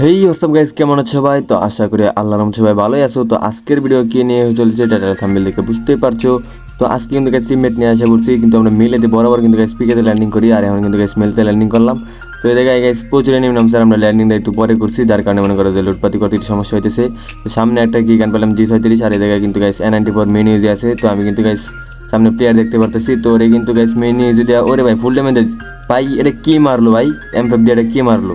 হেই WhatsApp guys কেমন আছো ভাই তো আশা করি আল্লাহ রহমতে সবাই ভালোই আছো। তো আজকের ভিডিও কি নিয়ে চলছে টাইটেল থাম্বনেল দেখে বুঝতেই পারছ। তো আজকে কিন্তু গাইস সিমেট নিয়ে আসা পড়ছি কিন্তু আমরা মিলেতে বরাবর কিন্তু গাইস পিকেতে ল্যান্ডিং করি। আর এখন কিন্তু গাইস মেলতে ল্যান্ডিং করলাম। তো এই জায়গায় গাইস প্রচুর এনিমি নাম স্যার আমরা ল্যান্ডিংটা একটু পরে করছি। যার কারণে মনে করো যে লুটপাতি করতে একটু সমস্যা হইতেছে। তো সামনে একটা কি গান পেলাম? জি ছয়ত্রিশ। আর এই জায়গায় কিন্তু গাইস এন নাইনটি ফোর মেন ইউজি আছে। তো আমি কিন্তু গাইস সামনে প্লেয়ার দেখতে পারতেছি। তো ওরে কিন্তু গাইস মেন ইউজি দেওয়া ওরে ভাই ফুল ড্যামেজ ভাই, এটা কি মারলো, ভাই? এম ফাইভ দিয়ে এটা কি মারলো?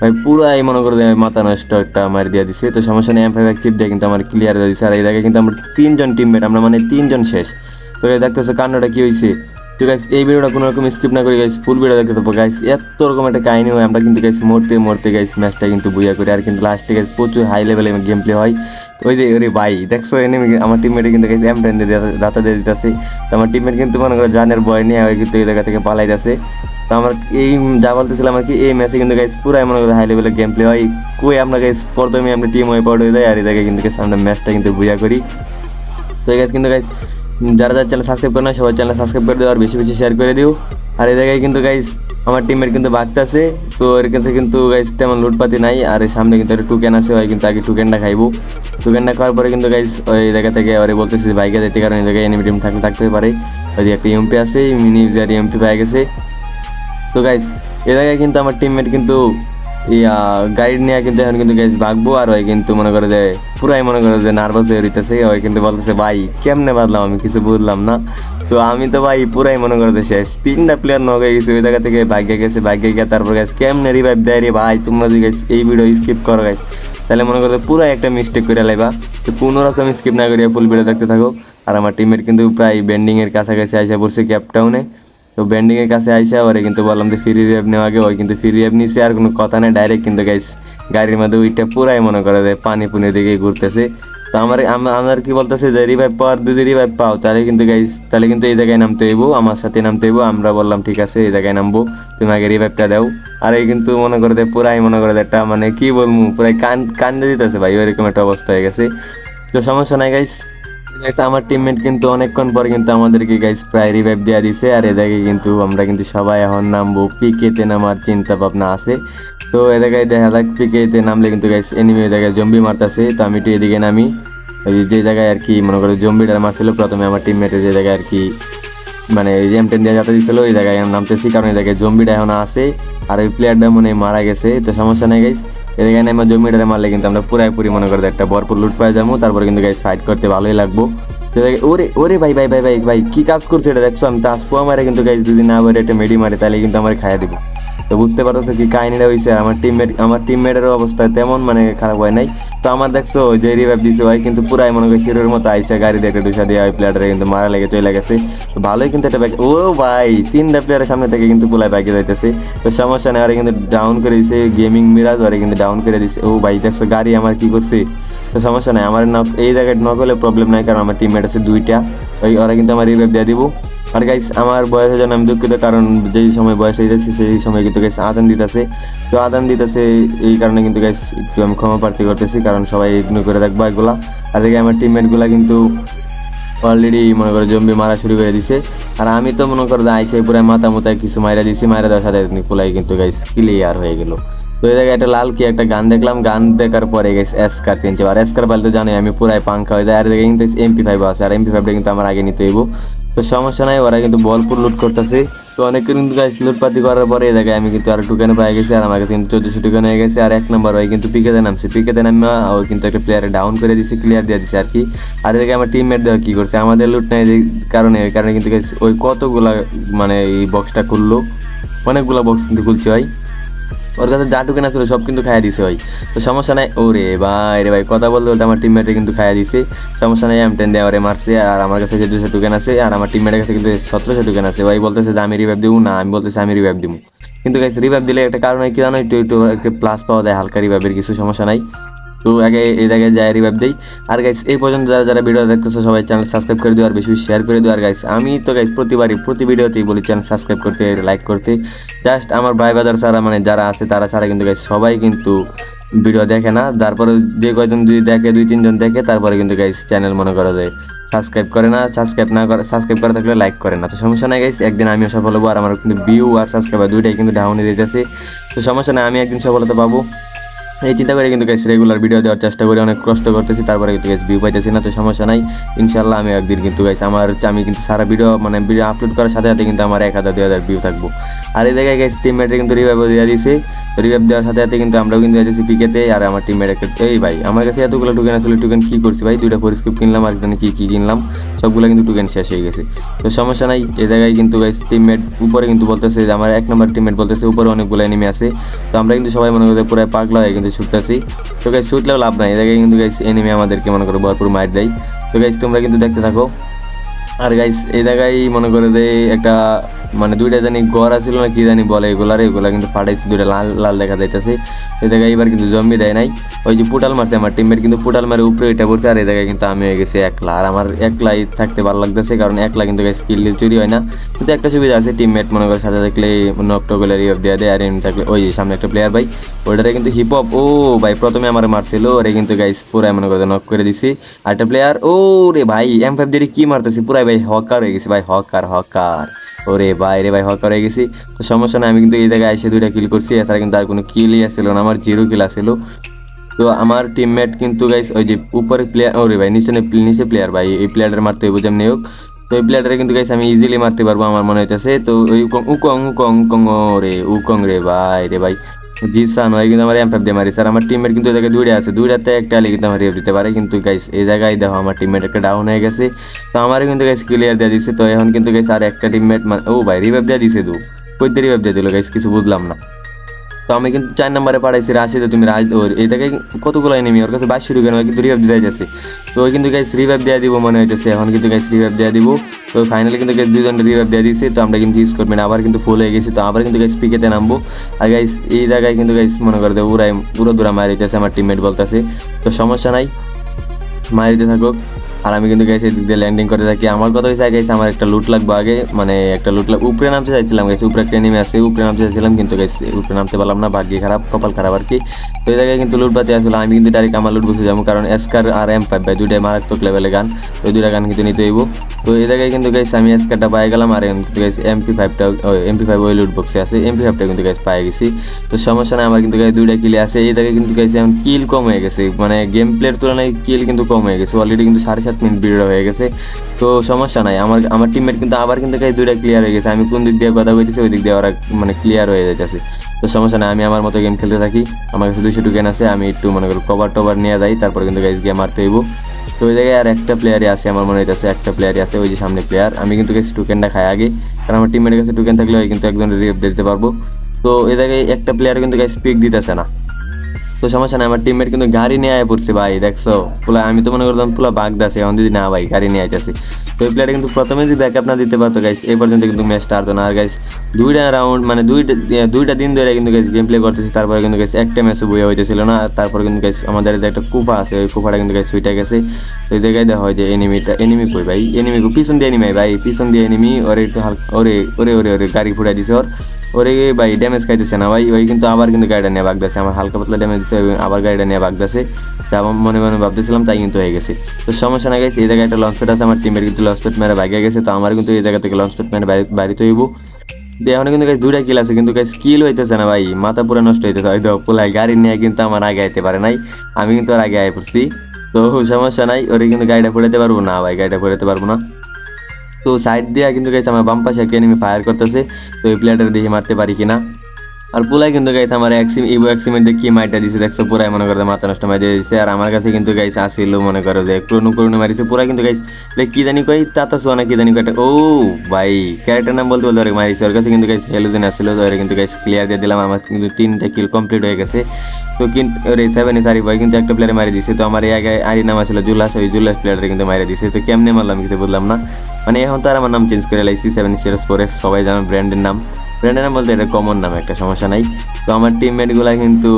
ভাই পুরাই মনে করে মাথা নষ্ট একটা আমার দিয়ে দিছে। তো সমস্যা নেই এম ফাইভ অ্যাক্টিভ দিয়ে কিন্তু আমার ক্লিয়ার দিয়ে দিছে। আর এই জায়গায় কিন্তু আমরা তিনজন টিমমেট আমরা মানে তিনজন শেষ। তো দেখতেছো কান্ডটা কি হয়েছে তো গাইস এই ভিডিওটা কোনো রকম স্কিপ না করে গাইস ফুল ভিডিও দেখতে থাকব গাইস এত রকম একটা কাহিনী হয়, আমরা কিন্তু গাইস মরতে মরতে গাইস ম্যাচটা কিন্তু বুঝা করি। আর কিন্তু লাস্টে গাইস প্রচুর হাই লেভেলে গেম প্লে হয়। ওই যে, ওরে ভাই, দেখছ এনিমি আমার টিমমেটে কিন্তু গাইস এম দিয়ে দাতা দিয়ে দিতেছে। তো আমার টিমমেট কিন্তু মনে করো জানের বয় নিয়ে কিন্তু এই জায়গা থেকে পালাইতেছে। তো আমার এই যা বলতেছিলাম আর কি, এই ম্যাচে কিন্তু গাইস পুরাই মনে করো হাই লেভেলের গেম প্লে হয়। কই আমরা গাইস প্রথমে আমরা টিম ওয়াইপ আউট হয়ে যায় আর এই জায়গায় কিন্তু আমরা ম্যাচটা কিন্তু বুঝা করি। তো গাইস কিন্তু গাইস যারা যারা চ্যানেল সাবস্ক্রাইব করে না সবাই চ্যানেল সাবস্ক্রাইব করে দিও আর বেশি বেশি শেয়ার করে দিও। আর এই জায়গায় কিন্তু গাইস আমার টিমের কিন্তু বাগতাছে তো এর কাছে কিন্তু গাইস তেমন লুটপাতি নাই, আর এই সামনে কিন্তু একটা টুকেন আছে, ওই কিন্তু আগে টুকেনটা খাইবো। টুকেনটা খাওয়ার পরে কিন্তু গাইস ওই জায়গা থেকে ওরে বলতেছি বাইকে যেতে কারণ এই জায়গায় এনিমি টিম থাকলে থাকতে পারে। ওই একটা এমপি আছে মিনি ইউজার এমপি পেয়ে গেছে। তো গাইস এ জায়গায় কিন্তু আমার টিমমেট কিন্তু, ইয়া গাইড নিয়ে কিন্তু এখন কিন্তু গাইস ভাগবো আর ওই কিন্তু মনে করে যে পুরাই মনে করে যে নার্ভাস হয়ে রইতেছে। ওই কিন্তু বলতেছে, ভাই, কেমনে বাদলাম? আমি কিছু বুঝলাম না। তো আমি তো ভাই পুরাই মনে করে যে শেষ। তিনটা প্লেয়ার হয়ে গেছে, ওই জায়গা থেকে ভাগ্যে গেছে, ভাগ্যে গিয়ে তারপর গাইস কেমনে রিভাইভ দেয় রে ভাই? তোমরা যদি গাইস এই ভিডিও স্কিপ করো গাইস তাহলে মনে করো পুরাই একটা মিস্টেক করে লাইবা। তো কোনো রকম স্কিপ না করিয়া ফুল ভিডিও দেখতে থাকো। আর আমার টিমের কিন্তু প্রায় বেন্ডিংয়ের কাছাকাছি আসা পড়ছে ক্যাপটাউনে তো ব্যান্ডিং এর কাছে আইসা ওরে কিন্তু বললাম যে ফ্রি রেপ নেওয়া আগে, ওই কিন্তু ফ্রি রেপ নিছে, আর কোনো কথা নেই ডাইরেক্ট কিন্তু গাইস গাড়ির মধ্যে ওইটা পুরাই মনে করে যে পানি পুনি দিকে ঘুরতেছে। তো আমার আমার কি বলতেছে, যে রিভাইভ পাওয়ার যদি রিভাইভ পাও, তাহলে কিন্তু গাইস তাহলে কিন্তু এই জায়গায় নামতে হইব, আমার সাথে নামতে হইব, আমরা বললাম ঠিক আছে, এই জায়গায় নামবো, তুমি আগে রিভাইভটা দাও। আর এই কিন্তু মনে করে যে পুরাই মনে করে যে একটা মানে কি বলব, পুরাই কান, কান্দে দিতেছে ভাই, ওইরকম একটা অবস্থা হয়ে গেছে। তো সমস্যা নাই গাইস আমার টিমমেট কিন্তু অনেকক্ষণ পরে কিন্তু আমাদেরকে গাইস প্রায় রিভাইভ দেওয়া দিছে। আর এদিকে কিন্তু আমরা কিন্তু সবাই এখন নামবো। পিকেতে নামার চিন্তা ভাবনা আছে। তো এদিকে দেখা যাক, পিকেতে নামলে কিন্তু গাইস এনিমি জায়গায় জম্বি মারতাছে। তো আমি একটু এদিকে নামি। ওই যে জায়গায় আর কি, মনে করো জম্বিটা মারছিল, প্রথমে আমার টিমমেটের যে জায়গায় আর কি মানে এম টেন দিয়ে যাতে দিচ্ছিল ওই জায়গায় নামতেছি। কারণ এই জায়গায় জম্বিটা এখন আছে। আর ওই প্লেয়ারটা মনে মারা গেছে। তো সমস্যা নেই গাইস এদিকে আমার জম্বিটারে মারলে কিন্তু আমরা পুরাপুরি মনে করে একটা ভরপুর লুট পাই যাব। তারপরে কিন্তু গাইস ফাইট করতে ভালোই লাগবো। ওরে ওরে ভাই ভাই ভাই ভাই ভাই, কি কাজ করছে এটা দেখছ? আমি তো আসব আমার কিন্তু গাইস যদি না পারে একটা মেডি মারে, তাহলে কিন্তু আমার খাইয়া দিব। তো বুঝতে পারছ কি কাহিনীটা হয়েছে আমার টিমমেট আমার টিমমেটেরও অবস্থা তেমন মানে খারাপ হয় নাই। তো আমার দেখছ যে রিভাইভ দিছে ভাই, কিন্তু পুরাই মনে করি হিরোর মতো আইসা গাড়ি দেখে ডুসা দিয়ে ওই প্লেয়ারে কিন্তু মারা লেগে চলে গেছে। ভালোই কিন্তু একটা ব্যাগ ও ভাই, তিনটা প্লেয়ারের সামনে থেকে কিন্তু পুলাই ব্যাগে যাইতেছে। তো সমস্যা নেই, ওরা কিন্তু ডাউন করে দিছে গেমিং মিরাজ ওরা কিন্তু ডাউন করে দিছে। ও ভাই, দেখছ গাড়ি আমার কি করছে? তো সমস্যা নাই, আমার নক এই জায়গায় নক হলে প্রবলেম নাই, কারণ আমার টিমমেট আছে দুইটা। ওই ওরা কিন্তু আমার রিভাইভ দিয়ে দিব। আর গাইস আমার বয়সের জন্য আমি দুঃখিত, কারণ যেই সময় বয়স হয়ে যাচ্ছে সেই সময় কিন্তু গাইস আদান দিতেছে। তো আদান দিতেছে, এই কারণে কিন্তু গাইস একটু আমি ক্ষমা প্রার্থী করতেছি, কারণ সবাই ইগনোর করে দেখব এগুলা আর দেখে আমার টিমমেটগুলা কিন্তু অলরেডি মনে করো জম্বি মারা শুরু করে দিছে। আর আমি তো মনে করো, আইসে পুরো মাথা মোতায় কিছু মাইরা দিছি, মাইরা দেওয়ার সাথে পুলাই কিন্তু গাইস ক্লিয়ার হয়ে গেল। তো এই জায়গায় একটা লাল কি একটা গান দেখলাম, গান দেখার পরে গেছে এসকার কিনছে। আর এসকার পাইলে তো জানোই, আমি পুরাই পাঙ্খা হয়ে যায় আর দেখে কিন্তু এমপি ফাইভ আছে, আর এমপি ফাইভটা কিন্তু আমার আগে নিতে হইব। তো সমস্যা নাই, ওরা কিন্তু বলপুর লুট করতেছে। তো অনেক কিন্তু গাছ লুটপাতি করার পরে এই জায়গায় আমি কিন্তু আর টুকানে পাই গেছি, আর আমার কাছে কিন্তু চোদ্দশো টুকান হয়ে গেছে, আর এক নম্বর ওই কিন্তু পিকেতে নামছে। পিকেতে নামে ও কিন্তু একটা প্লেয়ারে ডাউন করে দিছে ক্লিয়ার দিয়ে দিছে আর কি। আর এদিকে আমার টিমমেট দেওয়া কী করছে, আমাদের লুট নাই যে কারণে, ওই কারণে কিন্তু ওই কতগুলা মানে এই বক্সটা খুললো, অনেকগুলা বক্স কিন্তু খুলছে ভাই। ওর কাছে যা টুকে না ছিল সব কিন্তু খাইয়া দিছে ভাই। তো সমস্যা নাই, ওরে ভাই রে ভাই, কথা বলতে বলতে আমার টিমমেটে কিন্তু খাইয়া দিছে। সমস্যা নাই এম টেন দিয়ে ওরে মারছে, আর আমার কাছে যে টুকেন আছে, আর আমার টিমমেটের কাছে কিন্তু সতেরোশো টুকেন আছে। ভাই বলতেছে যে আমি রিভাইভ দিব না, আমি বলতেছি আমি রিভাইভ দিব কিন্তু গাইছে রিভাইভ দিলে একটা কারণ হয়, কি জানো, একটু একটু, একটা প্লাস পাওয়া যায়, হালকা রিভাইভের কিছু সমস্যা নাই। তো আগে এই জায়গায় যাই রিভাইভ দেই। আর গাইস এই পর্যন্ত যারা যারা ভিডিও দেখতেছো, সবাই চ্যানেল সাবস্ক্রাইব করে দিও, আর বেশি শেয়ার করে দিও। আর গাইস আমি তো গাইস প্রতিবারই, প্রতি ভিডিওতেই বলি চ্যানেল সাবস্ক্রাইব করতে লাইক করতে। জাস্ট আমার ভাই বাজার ছাড়া মানে যারা আছে, তারা ছাড়া কিন্তু গাইস সবাই কিন্তু ভিডিও দেখে না। তারপরে যে কয়জন যদি দেখে, দুই তিনজন দেখে, তারপরে কিন্তু গাইস চ্যানেল মনে করা যায় সাবস্ক্রাইব করে না সাবস্ক্রাইব না করে সাবস্ক্রাইব করে থাকলে লাইক করে না। তো সমস্যা নাই গাইস একদিন আমিও সফল হব, আর আমার কিন্তু ভিউ আর সাবস্ক্রাইবার দুইটাই কিন্তু ডাউনে দিতেছে তো সমস্যা নাই, আমি একদিন সফলতা পাবো। এই চিন্তা করে কিন্তু গাইস রেগুলার ভিডিও দেওয়ার চেষ্টা করি, অনেক কষ্ট করতেছি, তারপরে কিন্তু গাইস ভিউ পাইতেছি না, তো সমস্যা নাই। ইনশাল্লাহ আমি একদিন কিন্তু গাইস আমার আমি কিন্তু সারা ভিডিও মানে ভিডিও আপলোড করার সাথে সাথে কিন্তু আমার এক হাজার, দুই হাজার ভিউ থাকব। আর এই জায়গায় গাইস টিমমেটে কিন্তু রিভাইভ দিয়ে দিয়েছে রিভাইভ দেওয়ার সাথে সাথে কিন্তু আমরাও কিন্তু যাচ্ছি পিকেতে আর আমার টিমমেট একটা, এই ভাই, আমার কাছে এতগুলো টোকেন আসলে টোকেন কী করছি ভাই? দুইটা পরিস্ক্রিপ কিনলাম, আর কি কী কী কিনলাম, সবগুলো কিন্তু টোকেন শেষ হয়ে গেছে। তো সমস্যা নাই, এই জায়গায় কিন্তু গাইস টিমমেট উপরে কিন্তু বলতেছে যে, আমার এক নম্বর টিমমেট বলতেছে, উপরে অনেকগুলো এনিমি আছে। তো আমরা কিন্তু সবাই মনে করতে পুরো পাগলা হয়ে কিন্তু ছুটতেছি তো গাইস শুটলেও লাভ নাই। এর জায়গায় কিন্তু গাইস এনিমি আমাদেরকে মনে করো ভরপুর মার দেয়। তো গাইস তোমরা কিন্তু দেখতে থাকো। আর গাইস এই জায়গায় মনে করে যে একটা মানে দুইটা জানি গড় আছিল না কি জানি বলে এগুলার এগুলা কিন্তু ফাটাইছে, দুইটা লাল লাল দেখা যাইতেছে। এই জায়গায় এবার কিন্তু জম্বি দেয় নাই। ওই যে পুটাল মারছে, আমার টিমমেট কিন্তু পুটাল মারে উপরে এটা পড়ছে, আর এই জায়গায় কিন্তু আমি হয়ে গেছি একলা। আর আমার একলাই থাকতে ভালো লাগতেছে, কারণ একলা কিন্তু গাইস কিল চুরি হয় না। কিন্তু একটা সুবিধা আছে টিমমেট মনে করে সাথে থাকলে নকটো গুলো রিভাইভ দেওয়া দেয় আর এমনি থাকলে ওই সামনে একটা প্লেয়ার ভাই ওইটারে কিন্তু হিপ হপ ও ভাই প্রথমে আমার মারছিল, ওরে কিন্তু গাইস পুরাই মনে করে নক করে দিছি। আর একটা প্লেয়ার ও রে ভাই এম ফাইভ দিয়ে কি মারতেছি, পুরাই ভাই হকার হয়ে গেছে, ভাই হকার হকার। ওরে ভাই রে ভাই হক হয়ে গেছি। তো সমস্যা নাই, আমি কিন্তু এই জায়গায় এসে দুইটা কিল করছি। এছাড়া কিন্তু আর কোনো কিলই আসছিল না, আমার জিরো কিল আসছিল তো আমার টিমমেট কিন্তু গাইস ওই যে উপরে প্লেয়ার ওরে ভাই, নিচে নিচে প্লেয়ার ভাই, এই প্লেয়ারের মারতে হইব যেমনি হোক। তো এই প্লেয়ারটা কিন্তু গাইস আমি ইজিলি মারতে পারব আমার মনে হইতেছে। তো ওই উকং উকং উকং উকং রে উকং রে ভাই রে ভাই। জিসান ভাই কিন্তু আমার এমফাইভ দিয়ে মারি। স্যার, আমার টিমমেট কিন্তু এই জায়গায় আছে। দুইটাতে একটা আলি কিন্তু রিভ দিতে পারে। কিন্তু গাইস এই জায়গায় দেখো, আমার টিমমেট একটা ডাউন হয়ে গেছে। তো আমারও কিন্তু গাইস ক্লিয়ার দিয়ে দিছে। তো এখন কিন্তু গাইস আর একটা টিমমেট ও ভাই রিভাইভ দিয়ে দিছে দু। কই রিভাইভ দিয়ে দিল গাইস কিছু বুঝলাম না। তো আমি কিন্তু চার নম্বরে পাঠাইছি রাশিদে তুমি রাজ ওর জায়গায় কতগুলো এনেমি ওর কাছে বাইশ শুরু কেন? কিন্তু রিভাইভ দিতে যাচ্ছে তো ওই কিন্তু গাইস রিভাইভ দেওয়া দিব মনে হইতেছে। এখন কিন্তু গাইস রিভাইভ দেওয়া দিব। তো ফাইনালি কিন্তু গাইস দুজন রিভাইভ দেওয়া দিয়েছে তো আমরা কিন্তু ইউজ করবেন আবার কিন্তু ফুল হয়ে গেছি। তো আবার কিন্তু গাইস পিকেতে নামবো। আর গাইস এই জায়গায় কিন্তু গাইস মনে করে দেবো পুরো দূরা মারি দিতেছে আমার টিমমেট বলতেছে। তো সমস্যা নাই। মারিতে থাকুক। আর আমি কিন্তু গেছি এদিক দিয়ে ল্যান্ডিং করে থাকি। আমার কথা হয়েছে গেছে আমার একটা লুট লাগবে আগে। মানে একটা লুট লাগ উপরে নামতে চাইছিলাম গেছি উপরে একটা নেমে আসে উপরে নামতে চাইছিলাম, কিন্তু গেছি উপরে নামতে পারলাম না, ভাগ্য খারাপ, কপাল খারাপ আর কি। তো এই জায়গায় কিন্তু লুট পাতে আসলে, আমি কিন্তু ডাইরেক্ট আমার লুট বসে যাব, কারণ এসকার আর এম ফাইভ ভাই, দুইটাই মারাত্মক লেভেলের গান। ওই দুইটা গান কিন্তু নিতে হইব। তো এই জায়গায় কিন্তু গেছি আমি এসকারটা পাই গেলাম, আর কিন্তু গেছি এমপি ফাইভটা এমপি ফাইভ ওই লুট বক্সে আছে। এমপি ফাইভটা কিন্তু গেছি পাই গেছি। তো সমস্যা নাই, আমার কিন্তু গায়ে দুইটা কিলে আছে। এই জায়গায় কিন্তু গেছি এখন কিল কম হয়ে গেছে। মানে গেম প্লের তুলনায় কিল কিন্তু কম হয়ে গেছে। অলরেডি কিন্তু সাড়ে সাত মিনিট ভিডিও হয়ে গেছে। তো সমস্যা নাই, আমার আমার টিমমেট কিন্তু আবার কিন্তু গায়ে দুইটা ক্লিয়ার হয়ে গেছে। আমি কোন দিক দিয়ে কথা বলতেছি, ওই দিক দিয়ে ওরা মানে ক্লিয়ার হয়ে যাইতেছে। তো সমস্যা নাই, আমি আমার মতো গেম খেলতে থাকি। আমার কাছে দুইশো টুকেন আছে, আমি একটু মনে করি কভার টভার নিয়ে যাই, তারপর কিন্তু গাইজ গিয়ে মারতে হইব। তো ওই জায়গায় আর একটা প্লেয়ারই আছে, আমার মনে হইতেছে একটা প্লেয়ারই আছে, ওই যে সামনে প্লেয়ার আমি কিন্তু গেছি টুকেনটা খাই আগে, কারণ আমার টিমের কাছে টুকেন থাকলে কিন্তু একজন রিপ দিতে পারব। তো এই জায়গায় একটা প্লেয়ার কিন্তু গাইজ পিক দিতেছে না। তো সমস্যা নাই, আমার টিমমেট কিন্তু গাড়ি নিয়ে আয় পড়ছে ভাই, দেখছ? পুলা, আমি তো মনে করতাম পুলা দাসে, এখন দিদি না ভাই, গাড়ি নিয়ে আইতেছে। তো এই প্লেয়ারটা কিন্তু প্রথমে যদি ব্যাকআপ না দিতে পারতো গাইস এই পর্যন্ত কিন্তু ম্যাচটা হারতো না। আর গাইস দুইটা রাউন্ড মানে দুইটা দুইটা দিন ধরে কিন্তু গাইস গেম প্লে করতেছি, তারপরে কিন্তু গাইস একটা ম্যাচও বইয়া হইতেছিল না। তারপরে কিন্তু গাইস আমাদের যে একটা কুফা আছে, ওই কুফাটা কিন্তু গাইস সুইটা গেছে। তো এই জায়গায় দেখা হয় যে এনিমিটা এনিমি কই ভাই? এনিমি পিছন দিয়ে এনিমি ভাই, পিছন দিয়ে এনিমি ওরে একটু হালকা, ওরে ওরে ওরে ওরে, গাড়ি ফুটাই দিছে ওর। ওরে ভাই ড্যামেজ খাইতেছে না ভাই। ওই কিন্তু আবার কিন্তু গাড়িটা নিয়ে বাগদাছে আমার হালকা পাতলা ড্যামেজ দিচ্ছে আবার গাড়িটা নিয়ে বাগদাছে তা আমার মনে মনে ভাবতেছিলাম তাই কিন্তু হয়ে গেছে। তো সমস্যা না গেছে এই জায়গায় একটা লঞ্চ আছে। আমার টিমের কিন্তু লঞ্চ প্যাড মেরে বাইকে গেছে। তো আমার কিন্তু এই জায়গা থেকে লঞ্চ প্যাড মেরে বাড়িতে হইব। এখন কিন্তু গাছ দুইটা কিল আছে। কিন্তু গাছ স্কিল হইতেছে না ভাই। মাথা পুরো নষ্ট হইতেছে। হয়তো পোলায় গাড়ি নিয়ে কিন্তু আমার আগে আইতে পারে নাই। আমি কিন্তু আর আগে আয় পড়ছি। তো সমস্যা নাই, ওরে কিন্তু গাড়িটা পড়াতে পারব না। ভাই, গাড়িটা পড়াতে পারব না। তো সাইড দিয়ে কিন্তু গেছে আমার বাম্পাসে পাশে একটা এনিমি ফায়ার করতেছে। তো এই প্লেয়ারটা দেখে মারতে পারি কিনা। আর পুলাই কিন্তু গাইছে আমার এক্সিম ইভো এক্সিমের দিয়ে কি মাইটা দিছে দেখছ? পুরাই মনে করে মাথা নষ্ট মাই দিছে। আর আমার কাছে কিন্তু গাইছে আসিল মনে করো যে ক্রোনো ক্রোনো মারিছে। পুরা কিন্তু গাইছে কি জানি কই? তাতা সোনা কি জানি কয়টা ও ভাই ক্যারেক্টার নাম বলতে বলতে মারিছে। ওর কাছে কিন্তু গাইছে হেলুদিন আসছিল তো কিন্তু গাইছে ক্লিয়ার দিয়ে দিলাম, আমার কিন্তু তিনটা কিল কমপ্লিট হয়ে গেছে। তো কিন্তু ওরে সেভেন সারি ভাই কিন্তু একটা প্লেয়ারে মারি দিছে। তো আমার এই আগে আইডি নাম ছিল জুলাস, ওই জুলাস প্লেয়ারে কিন্তু মারি দিছে। তো কেমনে মারলাম কিছু বললাম না। মানে এখন তো আর আমার নাম চেঞ্জ করে লাইছি সেভেন সিরিয়াস পরে সবাই জানো ব্র্যান্ডের নাম। ব্র্যান্ডের বলতে এটা কমন নাম একটা, সমস্যা নাই। তো আমার টিমমেটগুলা কিন্তু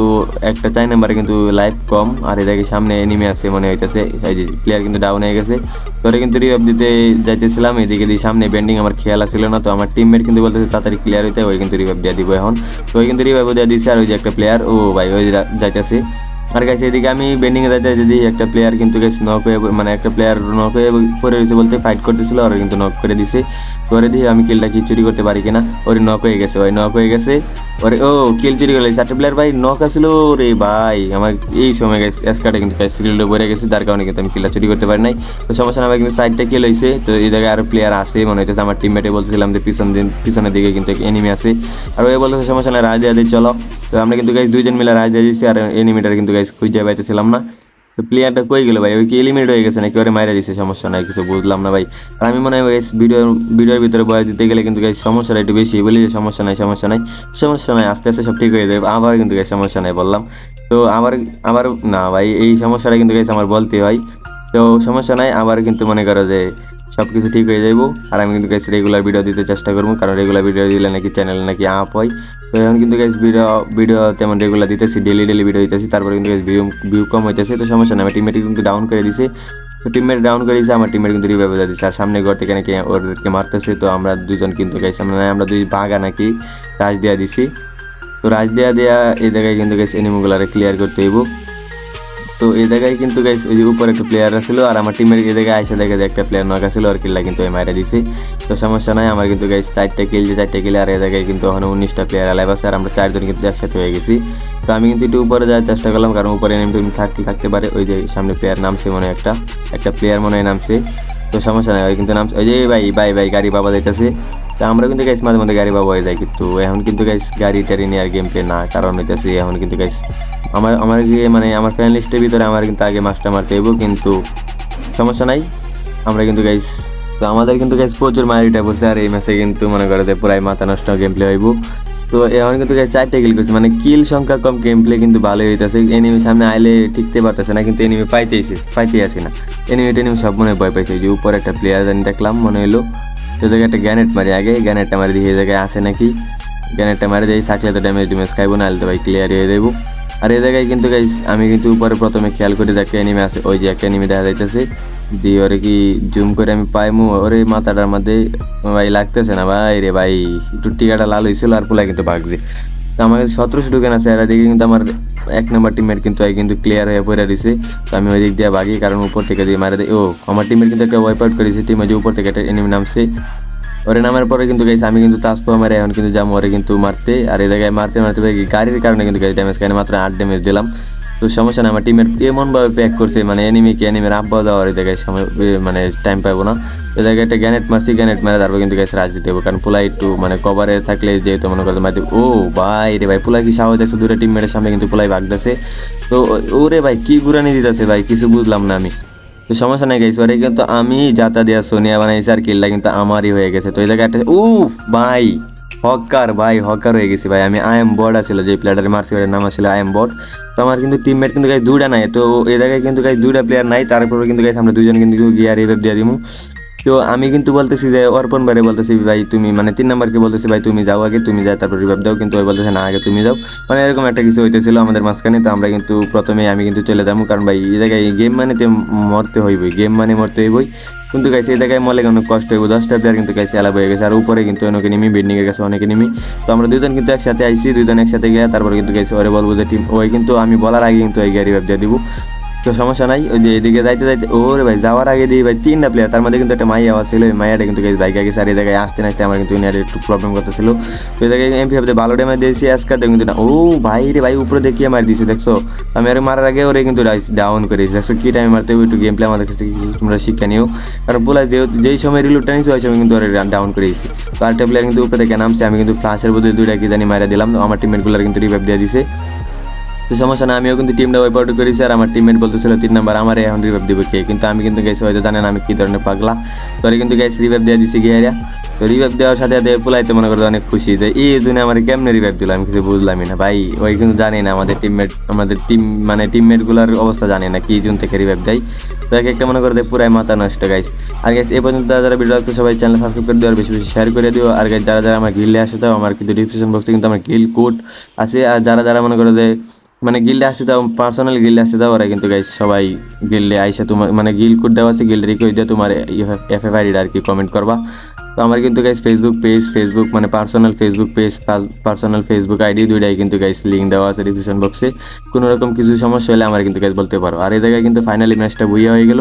একটা চাই নাম্বারে কিন্তু লাইফ কম, আর এদিকে সামনে এনিমি আছে, মনে হইতেছে, এই যে প্লেয়ার কিন্তু ডাউন হয়ে গেছে। তোরে কিন্তু রিভাইভ দিতে যাইতেছিলাম, এদিকে দিয়ে সামনে ব্যান্ডিং আমার খেয়াল আসছিল না, তো আমার টিমমেট কিন্তু বলতেছে, তাড়াতাড়ি ক্লিয়ার হইতে ওই কিন্তু রিভাইভ দিয়ে দিব এখন। তো ওই কিন্তু রিভাইভ দিয়ে দিচ্ছে আর ওই যে একটা প্লেয়ার ও ভাই, ওই যাইতেছে। তো আর গাইছে এদিকে আমি বেন্ডিংয়ে যাইতে যদি একটা প্লেয়ার কিন্তু গাইছে নক হয়ে মানে একটা প্লেয়ার নক হয়ে পড়ে রয়েছে বলতে ফাইট করতেছিল, ওরা কিন্তু নক করে দিছে। করে দিয়ে আমি কিলটা কি চুরি করতে পারি কিনা, ওরে নক হয়ে গেছে ওই নক হয়ে গেছে। ওরে, ও কিল চুরি করে চারটে প্লেয়ার ভাই নক আসলো রে ভাই, আমার এই সময় গেছে এসকাটা কিন্তু সিরিয়ালটা পড়ে গেছে, যার কারণে কিন্তু আমি কিলটা চুরি করতে পারি নাই। তো সমস্যা না ভাই, কিন্তু সাইডটা কিল হয়েছে। তো এই জায়গায় আরও প্লেয়ার আছে, মনে হচ্ছে আমার টিমমেটে বলতেছিলাম যে পিছন দিন, পিছনের দিকে কিন্তু এনিমি আছে। আর ওই বলতেছে, সমস্যা না রাজ দিয়ে চলো। তো আমরা কিন্তু গাইজ দুইজন মিলে রাজ দিয়ে আর এনিমিটার কিন্তু গাইজ খুঁজে পাইতেছিলাম না। তো প্লেয়ারটা কই গেল ভাই? ওই কি এলিমিনেট হয়ে গেছে নাকি? ওরে মাইরা দিছে, সমস্যা নাই, কিছু বুঝলাম না ভাই। আর আমি মনে হয় গাইস ভিডিও ভিডিওর ভিতরে বয়স দিতে গেলে কিন্তু গাইস সমস্যাটা একটু বেশি। বলি যে সমস্যা নাই সমস্যা নাই সমস্যা নাই, আস্তে আস্তে সব ঠিক হয়ে যাবে। আবার কিন্তু গাইস সমস্যা নাই বললাম। তো আবার আবার না ভাই, এই সমস্যাটা কিন্তু গাইস আমার বলতে হয়। তো সমস্যা নাই, আবার কিন্তু মনে করো যে সব কিছু ঠিক হয়ে যাইব। আর আমি কিন্তু গাইস রেগুলার ভিডিও দিতে চেষ্টা করব, কারণ রেগুলার ভিডিও দিলে নাকি চ্যানেল নাকি আপ হয়। তো এখন কিন্তু গাইস ভিডিও ভিডিও তেমন রেগুলার দিতেছি ডেলি ডেলি ভিডিও দিতেছি, তারপরে কিন্তু গাইস ভিউ ভিউ কম হইতেছে, তো সমস্যা নেই আমি টিমমেট কিন্তু ডাউন করে দিছে। তো টিমমেট ডাউন করে দিছে, আমার টিমমেট কিন্তু রিভাইভ হয়ে দিচ্ছে আর সামনে ঘর থেকে নাকি ওদেরকে মারতেছে, তো আমরা দুজন কিন্তু গাইস মানে আমরা দুই বাঘা নাকি রাজ দেওয়া দিছি। তো রাজ দেওয়া দেওয়া এই জায়গায় কিন্তু গাইস এনিমিগুলারে ক্লিয়ার করতে হইব। তো এই জায়গায় কিন্তু গাইস ওই যে উপরে একটা প্লেয়ার ছিল আর আমার টিমের এই জায়গায় আইসা দেখে যে একটা প্লেয়ার নকা ছিল আর কিল্লা কিন্তু আমি মারা দিছি। তো সমস্যা নাই, আমার কিন্তু গাইস চারটে কিল যে চারটে কিল আর এই জায়গায় কিন্তু ওখানে উনিশটা প্লেয়ার অ্যালাইভ আছে, আর আমরা চারজন কিন্তু একসাথে হয়ে গেছি। তো আমি কিন্তু একটু উপরে যাওয়ার চেষ্টা করলাম, কারণ উপরে এমনি থাকতে থাকতে পারে। ওই যে সামনে প্লেয়ার নামছে মনে একটা একটা প্লেয়ার মনে হয় নামছে। তো সমস্যা নাই, ওই কিন্তু নামছে, ওই যে ভাই ভাই ভাই, গাড়ি বাবা যাইতেছে। তো আমরা কিন্তু গাইস মাঝে মধ্যে গাড়ি বাবা হয়ে যাই, কিন্তু এখন কিন্তু গাইস গাড়ি টাড়ি নিয়ে আর গেম প্লে না, কারণ হইতেছে এখন কিন্তু গাইস আমার আমার গিয়ে মানে আমার ফ্যান লিস্টের ভিতরে আমার কিন্তু আগে মাছটা মারতে হইব কিন্তু সমস্যা নাই। আমরা কিন্তু গাইস তো আমাদের কিন্তু গাইস প্রচুর মারিটা বসে আর এই ম্যাচে কিন্তু মনে করে যে পুরাই মাথা নষ্ট গেম প্লে হইব। তো এখন কিন্তু গাইস চারটে কিল করছে মানে কিল সংখ্যা কম গেম প্লে কিন্তু ভালোই হইতেছে। এনিমি সামনে আইলে টিকতে পারতেছে না, কিন্তু এনিমি পাইতেইছে পাইতেই আসে না। এনিমি টেনিমি সব মনে ভয় পাইছে যে উপরে একটা প্লেয়ার জানি দেখলাম, মনে হইল তো জায়গায় একটা গ্যানেট মারি আগে গ্যানেটটা মারি দিয়ে জায়গায় আসে নাকি? গ্যানেটটা মারি দিয়ে থাকলে তো ড্যামেজ ড্যামেজ খাইবো না তো ভাই ক্লিয়ার হয়ে দেবো আর এই জায়গায় কিন্তু গাইস আমি কিন্তু উপরে প্রথমে খেয়াল করে একটা এনিমি আছে, ওই যে একটা এনিমি দেখা যাইতেছে, দিয়ে ওরে কি জুম করে আমি পাইমু, ওরে মাথাটার মধ্যে, ভাই লাগতেছে না, ভাই রে ভাই, একটু টিকাটা লাল হয়েছিল আর পোলা কিন্তু ভাগছে তো আমার সতেরোশো ঢুকেন আছে এরা দিকে কিন্তু আমার এক নম্বর টিমের কিন্তু কিন্তু ক্লিয়ার হয়ে পড়ে দিছে তো আমি ওই দিক দিয়ে ভাগি কারণ উপর থেকে দিয়ে মারা দিই ও, আমার টিমের কিন্তু একটা ওয়াইপ আউট করেছে টিম যে উপর থেকে একটা এনিমি নামছে ওরে নামার পরে কিন্তু গাইছে আমি কিন্তু তাসপো মারে এখন কিন্তু যাব, ওরে কিন্তু মারতে। আর এই জায়গায় মারতে মারতে গাড়ির কারণে কিন্তু গাড়ি ড্যামেজ খাই মাত্র আট ড্যামেজ দিলাম। তো সমস্যা না, আমার টিমের এমনভাবে প্যাক করছে মানে এনিমিকে এনিমির আব্বা যাওয়ার এই জায়গায় সময় মানে টাইম পাবো না। এই জায়গায় একটা গ্যানেট মারছি গ্যানেট মারে তারপর কিন্তু গাইছে রাজ দিতে হবে, কারণ পোলা একটু মানে কভারে থাকলে যেহেতু মনে করতে মারতে ও ভাই রে ভাই পোলা কি সাহস দেখছে? দুটো টিমমেটের সামনে কিন্তু পোলাই ভাগতেছে। তো ওরে ভাই, কি ঘুরানি দিতেছে ভাই? কিছু বুঝলাম না আমি। তো সমস্যা নাই গাইস ওরে কিন্তু আমি যাতা দিয়া সোনিয়া বানাইছি আর কিল্লা কিন্তু আমারই হয়ে গেছে। তো এই জায়গায় একটা উ ভাই, হকার ভাই, হকার হয়ে গেছি ভাই। আমি আই এম বোর্ড আছিল, যে প্লেয়ারের মার্সি নাম আসছিল আই এম বোর্ড তো আমার কিন্তু টিমমেট কিন্তু গাইস দুইটা নাই। তো এই জায়গায় কিন্তু গাইস দুইটা প্লেয়ার নাই তারপরে কিন্তু গাইস আমরা দুজন কিন্তু গিয়ার রিভাইভ দিয়ে দিমু। তো আমি কিন্তু বলতেছি যে অর্পণ বারে বলতেছি, ভাই, তুমি মানে তিন নাম্বারকে বলতেছি, ভাই, তুমি যাও আগে, তুমি যাও, তারপর রিভাইভ দাও। কিন্তু ওই বলতেছে, না, আগে তুমি যাও। মানে এরকম একটা কিছু হইতেছিল আমাদের মাঝখানে। তো আমরা কিন্তু প্রথমে আমি কিন্তু চলে যাব। কারণ ভাই, এই জায়গায় গেম মানে তো মরতে হইবই গেম মানে মরতে হইবই। কিন্তু গাইছে এই জায়গায় মলে অনেক কষ্ট হইব। দশটা প্লেয়ার কিন্তু গাইছে আলাপ হয়ে গেছে। আর উপরে কিন্তু অনেকে নিমি বিল্ডিং এর কাছে অনেকে নিমি তো আমরা দুজন কিন্তু একসাথে আইসি দুজন একসাথে গিয়ে তারপরে কিন্তু গাইছে ওরে বলব যে টিম ওই কিন্তু আমি বলার আগে কিন্তু এই গাড়ি রিভাইভ দিয়ে দিব। তো সমস্যা নাই, ওই যে এদিকে যাইতে যাইতে, ওরে ভাই, যাওয়ার আগে দিয়ে ভাই, তিনটা প্লেয়ার তার মধ্যে কিন্তু একটা মাইয়া ছিল, ওই মাইয়াটা কিন্তু বাইক আগে এই জায়গায় আসতে আসতে আমার কিন্তু নেট একটু প্রবলেম করতেছিল। ওই জায়গায় এমপি ভাবতে ভালো ড্যামেজ দিয়েছি আজকাল কিন্তু না, ও ভাই রে ভাই, উপরে দেখিয়ে মার দিয়েছে দেখছ? আমি আর মারার আগে ওরে কিন্তু ডাউন করেছি দেখছ কি টাইমে মারতে হবে, একটু গেম প্লে আমাদের কাছ থেকে তোমরা শিক্ষা নিও। কারণ বলা যে, যেই সময় রিলুটটা নিয়েছি, ওই সময় কিন্তু ওরে ডাউন করেছি তো আরেকটা প্লেয়ার কিন্তু উপরে থেকে নামছে, আমি কিন্তু ফ্লাশের বদলে দুইটা কি জানি মারা দিলাম আমার টিমমেটগুলোর কিন্তু রিভাইভ দিয়ে দিছে। তো সমস্যা না আমিও কিন্তু টিমটা ওয়াইপ আউট করেছি আর আমার টিমমেট বলতেছিল তিন নাম্বার আমার এখন রিভাইভ দিবে কে? কিন্তু আমি কিন্তু গেছি হয়তো জানেন আমি কী ধরনের পাগলা। ওরে কিন্তু গেছি রিভাইভ দিয়ে দিছি গিয়ে তো রিভাইভ দেওয়ার সাথে সাথে পোলাইতে মনে করতে অনেক খুশি যে, এই দুনে আমার কেমনে রিভাইভ দিল? আমি কিছু বুঝলামই না ভাই। ওই কিন্তু জানি না আমাদের টিমমেট আমাদের টিম মানে টিমমেটগুলোর অবস্থা জানে না কি জুন থেকে রিভাইভ দেয়। তো এক একটা মনে করে দেয় পুরাই মাথা নষ্ট গাইস আর গাইস এ পর্যন্ত যারা ভিডিও দেখতে সবাই চ্যানেল সাবস্ক্রাইব করে দিও আর বেশি বেশি শেয়ার করে দিও। আর গাইস যারা যারা আমার গিলে আসে তাও আমার কিন্তু ডিসক্রিপশন বক্সে কিন্তু আমার গিল কোড আছে। আর যারা যারা মনে করে যে মানে গিল্ডে আসতে দাও পার্সোনাল গিল্ডে আসতে দাও ওরা কিন্তু গাইস সবাই গিল্ডে আইসা তোমার মানে গিল কোড দেওয়া আছে গিল্ডে রিকোয়েস্ট দিয়ে তোমার এফ এফ আইডিটা আর কি কমেন্ট করবা। তো আমার কিন্তু গাইস ফেসবুক পেজ ফেসবুক মানে personal Facebook page personal Facebook ID দুইটাই কিন্তু গাইস লিঙ্ক দেওয়া আছে ডিসক্রিপশন বক্সে কোনো রকম কিছু সমস্যা হলে আমার কিন্তু গাইস বলতে পারো। আর এই জায়গায় কিন্তু ফাইনালি ম্যাচটা বুইয়া হয়ে গেল।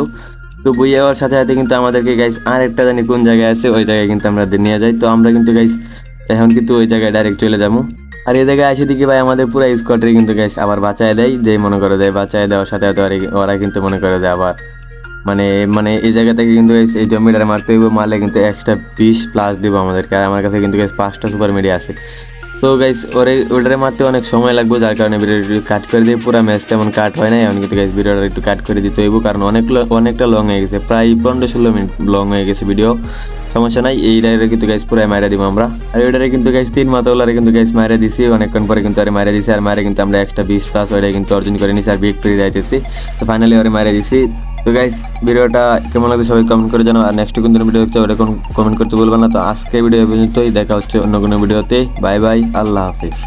তো বইয়ে যাওয়ার সাথে সাথে কিন্তু আমাদেরকে গাইস আর একটা জানি কোন জায়গায় আছে, ওই জায়গায় কিন্তু আমরা নিয়ে যাই। তো আমরা কিন্তু গাইস এখন কিন্তু ওই জায়গায় ডাইরেক্ট চলে যাব। আর এই জায়গায় আসে দেখি ভাই আমাদের পুরো স্কোয়াডে কিন্তু গাইস আবার বাঁচায় দেয়, যেই মনে করে দেয় বাঁচায় দেওয়ার সাথে সাথে ওরা- কিন্তু মনে করে দেয় আবার। মানে মানে এই জায়গা থেকে কিন্তু এই জমিটার মারতে হইব মারলে কিন্তু এক্সট্রা বিশ প্লাস দিব আমাদেরকে। আর আমার কাছে কিন্তু পাঁচটা সুপার মিডিয়া আছে। তো গাইস ওরে ওটারে মারতে অনেক সময় লাগবে, যার কারণে ভিডিওটি কাট করে দিয়ে পুরো ম্যাচ তেমন কাট হয় না এখন কিন্তু গাইস ভিডিওটা একটু কাট করে দিতে হইব, কারণ অনেক অনেকটা লং হয়ে গেছে, প্রায় পনেরো ষোলো মিনিট লং হয়ে গেছে ভিডিও সমস্যা নাই, এই ডাইরে কিন্তু গাইস পুরো মাইরা দিব আমরা। আর ওইটারে কিন্তু গাইস তিন মাতাওয়ালারে কিন্তু গাইস মাইরা দিছি, অনেকক্ষণ পরে কিন্তু আরে মাইরা দিছি, আর মাইরা কিন্তু আমরা এক্সট্রা বিশ প্লাস ওইটা কিন্তু অর্জন করে নিছি, আর ভিক্টরি যাইতেছি তো ফাইনালি ওরে মাইরা দিছি। তো গাইস ভিডিওটা কেমন লাগছে সবাই কমেন্ট করে জানাও। আর নেক্সট কোন ভিডিও দেখতে এখন কমেন্ট করতে বলবেন না। তো আজকে ভিডিও পর্যন্তই, দেখা হচ্ছে অন্য কোনো ভিডিওতে বাই বাই আল্লাহ হাফিজ।